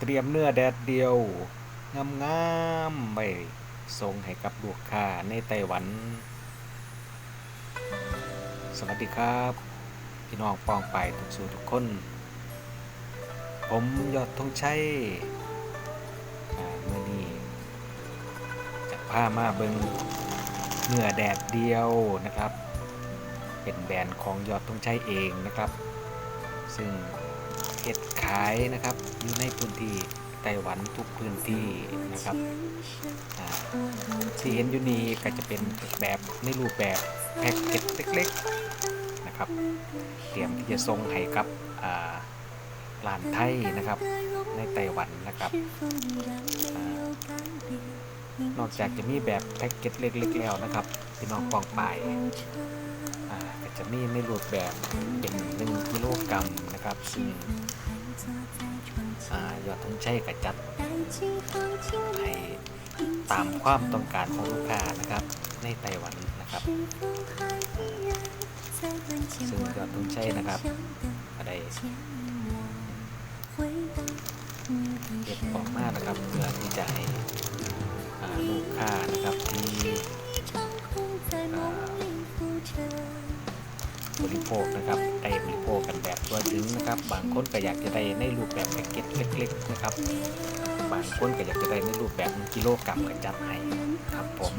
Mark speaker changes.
Speaker 1: เตรียมเนื้อแดดเดียว งามๆไปส่งให้กับลูกค้าในไต้หวัน สวัสดีครับ พี่น้องปองไปทุกสู่ทุกคน ผมยอดธงชัยเมื่อนี้จะพามาเบิงเนื้อแดดเดียวนะครับ เป็นแบรนด์ของยอดธงชัยเองนะครับ ซึ่ง็ดขายนะครับอยู่ในพื้นที่ไต้หวันทุกพื้นที่นะครับที่เห็นอยู่นี้ก็จะเป็นแบบในรูปแบบแพ็กเกจเล็กๆนะครับเตรียมที่จะส่งให้กับร้านไทยนะครับในไต้หวันนะครับอนอกจากจะมีแบบแพ็กเกจเล็กๆแล้วนะครับพี่น้องปองไปอาก็จะมีในรูปแบบเป็น1กิโลกรัม ครับซึ่งอยอดธงชัยก็จัดให้ตามความต้องการของลูกค้านะครับ ในไต้หวันนะครับ ซึ่งยอดธงชัยนะครับก็ได้เก็บออกมานะครับเพื่อที่จะให้ลูกค้านะครับ บริโภคนะครับได้บริโภคกันแบบตัวถึงนะครับ บางคนก็อยากจะได้ในรูปแบบแพ็กเกจเล็กๆนะครับ บางคนก็อยากจะได้ในรูปแบบกิโลกรัมก็จัดให้ครับผม